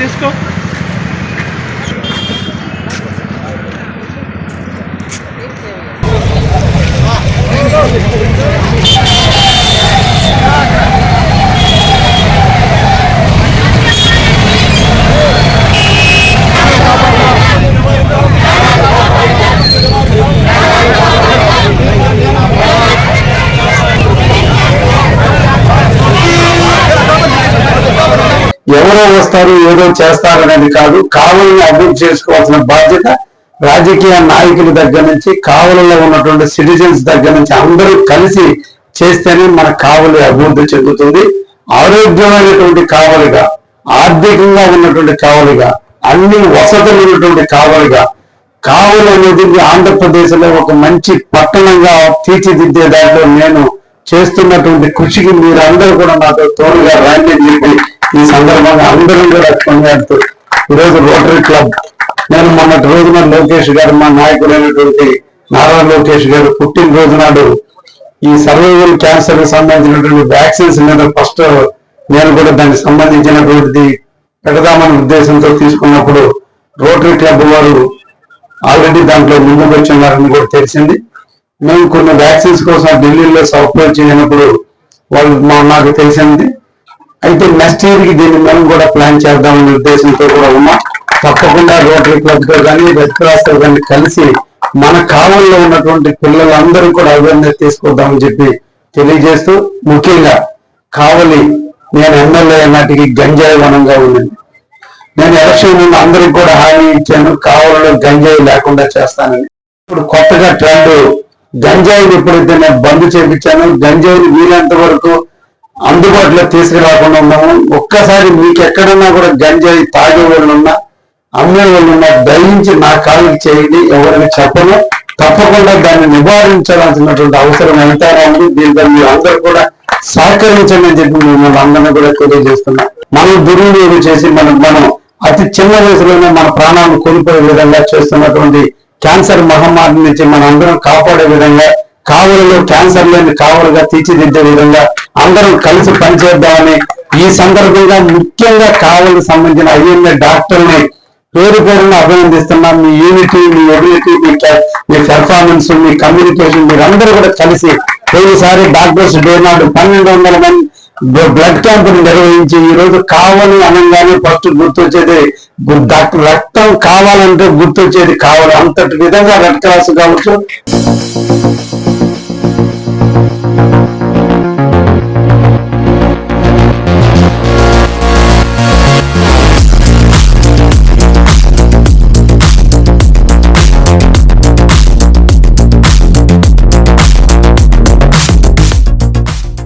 ですか？あ ఎవరో వస్తారు ఏదో చేస్తారు అనేది కాదు. కావలిని అభివృద్ధి చేసుకోవాల్సిన బాధ్యత రాజకీయ నాయకుల దగ్గర నుంచి కావలిలో ఉన్నటువంటి సిటిజన్స్ దగ్గర నుంచి అందరూ కలిసి చేస్తేనే మన కావలి అభివృద్ధి చెందుతుంది. ఆరోగ్యమైనటువంటి కావలిగా ఆర్థికంగా ఉన్నటువంటి కావలిగా అన్ని వసతులు ఉన్నటువంటి కావలిగా కావలి అనేది ఆంధ్రప్రదేశ్లో ఒక మంచి పట్టణంగా తీర్చిదిద్దే దాంట్లో నేను చేస్తున్నటువంటి కృషికి మీరందరూ కూడా నాతో తోడుగా రండి చెప్పి ఈ సందర్భంగా అందరూ కూడా కొనియాడుతూ ఈరోజు రోటరీ క్లబ్ నేను మొన్నటి రోజున లోకేష్ గారు మా నాయకుడైనటువంటి నారా లోకేష్ గారు పుట్టినరోజు నాడు ఈ సర్వైవల్ క్యాన్సర్కి సంబంధించినటువంటి వ్యాక్సిన్స్ మీద ఫస్ట్ నేను కూడా దానికి సంబంధించినటువంటిది పెడదామనే ఉద్దేశంతో తీసుకున్నప్పుడు రోటరీ క్లబ్ వారు ఆల్రెడీ దాంట్లో ముందుకు వచ్చినారని కూడా తెలిసింది. మేము కొన్ని వ్యాక్సిన్స్ కోసం ఢిల్లీలో సప్లై చేయనప్పుడు వాళ్ళు మా నాకు తెలిసింది. అయితే నెక్స్ట్ ఇయర్కి దీన్ని మనం కూడా ప్లాన్ చేద్దామనే ఉద్దేశంతో కూడా ఉన్నాం. తప్పకుండా రోటరీ క్లబ్తో కానీ రెడ్ క్రాస్తో కానీ కలిసి మన కావల్లో ఉన్నటువంటి పిల్లలందరూ కూడా అవేర్నెస్ తీసుకొద్దామని చెప్పి తెలియజేస్తూ ముఖ్యంగా కావలి నేను ఎమ్మెల్యే నాటికి గంజాయి వనంగా ఉన్నాను నేను ఎలక్షన్ ముందు అందరికి కూడా హామీ ఇచ్చాను కావలిలో గంజాయి లేకుండా చేస్తానని. ఇప్పుడు కొత్తగా ట్రెండ్ గంజాయిని ఎప్పుడైతే నేను బంద్ చేపించాను గంజాయిని వీలంత వరకు అందుబాటులో తీసుకురాకుండా ఉన్నాము. ఒక్కసారి మీకు ఎక్కడన్నా కూడా గంజాయి తాగే వాళ్ళు ఉన్నా అమ్మే వాళ్ళు ఉన్నా దయించి నా కాళ్ళకి చేయండి ఎవరికి చెప్పను. తప్పకుండా దాన్ని నివారించాల్సినటువంటి అవసరం ఎంత ఉంది. దీంతో మీరు అందరూ కూడా సహకరించండి అని చెప్పి మిమ్మల్ని అందరినీ కూడా తెలియజేస్తున్నా. మనం దుర్వినియోగం చేసి మనం మనం అతి చిన్న వయసులోనే మన ప్రాణాలను కోల్పోయే విధంగా చేస్తున్నటువంటి క్యాన్సర్ మహమ్మారి నుంచి మన అందరం కాపాడే విధంగా కావులలో క్యాన్సర్ లేని కావలుగా తీర్చిదిద్దే విధంగా అందరం కలిసి పనిచేద్దామని ఈ సందర్భంగా ముఖ్యంగా కావాలకు సంబంధించిన ఐఎంఏ డాక్టర్ని పేరు పేరును అభినందిస్తున్నాం. మీ యూనిటీ మీ ఎబిలిటీ మీ మీ పెర్ఫార్మెన్స్ మీ కమ్యూనికేషన్ మీరందరూ కూడా కలిసి పోయినసారి డాక్టర్స్ డే నాడు పన్నెండు వందల మంది బ్లడ్ క్యాంపులు నిర్వహించి ఈ రోజు కావాలి అనగానే ఫస్ట్ గుర్తొచ్చేది డాక్టర్ రక్తం కావాలంటే గుర్తొచ్చేది కావాలి. అంతటి విధంగా రెడ్ క్రాస్ కావచ్చు.